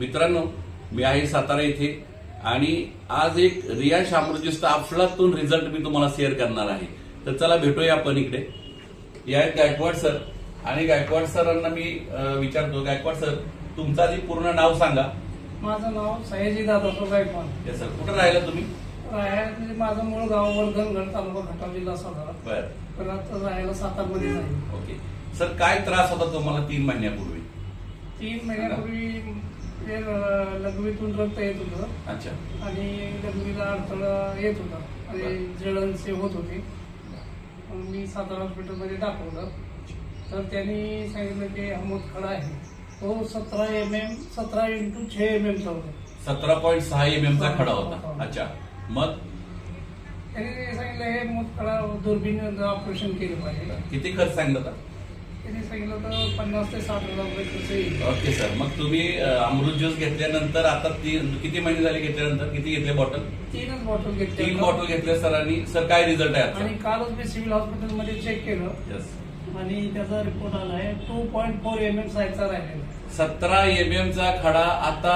मित्रांनो मी आहे सातारा इथे आणि आज एक रियाश अमृतयुक्त अफलातून रिझल्ट मी तुम्हाला शेअर करणार आहे. तर चला भेटूया आपण इकडे. या आहेत गायकवाड सर आणि गायकवाड सरांना मी विचारतो गायकवाड सर तुमचं आधी पूर्ण नाव सांगा. माझं नाव सयाजी दादासो गायकवाड सर कुठं राहिला तुम्ही? राहायला म्हणजे माझं मूळ गाव वर्धनगड तालुका खटाव जिल्हा सातारा. बर. पण आता राहायला सातारमध्ये आहे. ओके. सर काय त्रास होता तुम्हाला तीन महिन्यापूर्वी? तीन महिन्यापूर्वी ते लघवीतून रक्त येत होतं. अच्छा. आणि लघवीला अडथळा येत होता. आणि जळणसे होत होते. मग मी सातारा हॉस्पिटलमध्ये दाखवलं. तर त्यांनी सांगितलं की हा मोतखडा आहे. तो सतरा एम एम सतरा इंटू छे एम एमचा होता. सतरा पॉईंट सहा एम एम चा खडा होता. अच्छा. मग? त्यांनी सांगितलं हे मोतखडा दुर्बीण ऑपरेशन केलं पाहिजे. किती खर्च सांगितलं होता? त्यांनी सांगितलं तर पन्नास ते साठ हजार रुपये खर्च येईल. ओके सर मग तुम्ही अ, अमृत ज्यूस घेतल्यानंतर आता तीन किती महिने झाले घेतल्यानंतर? किती घेतले बॉटल? तीनच बॉटल घेतल्या. तीन बॉटल घेतल्या सर आणि सर काय रिझल्ट आहे आणि कालच मी सिव्हिल हॉस्पिटलमध्ये चेक केलं. Yes. आणि त्याचा रिपोर्ट आलाय two point four M M साईजचा राहिलेला सतरा एम एम चा खडा आता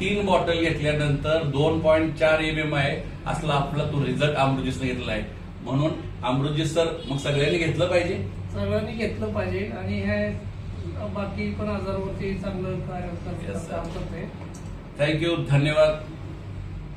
तीन बॉटल घेतल्यानंतर दोन पॉईंट चार एम एम आहे असला आपला तो रिझल्ट अमृत ज्यूसने घेतला आहे. म्हणून अमृत ज्यूस सर मग सगळ्यांनी घेतलं पाहिजे? सगळ्यांनी घेतलं पाहिजे आणि हे बाकी पण आजारावरती चांगलं करते थँक्यू धन्यवाद.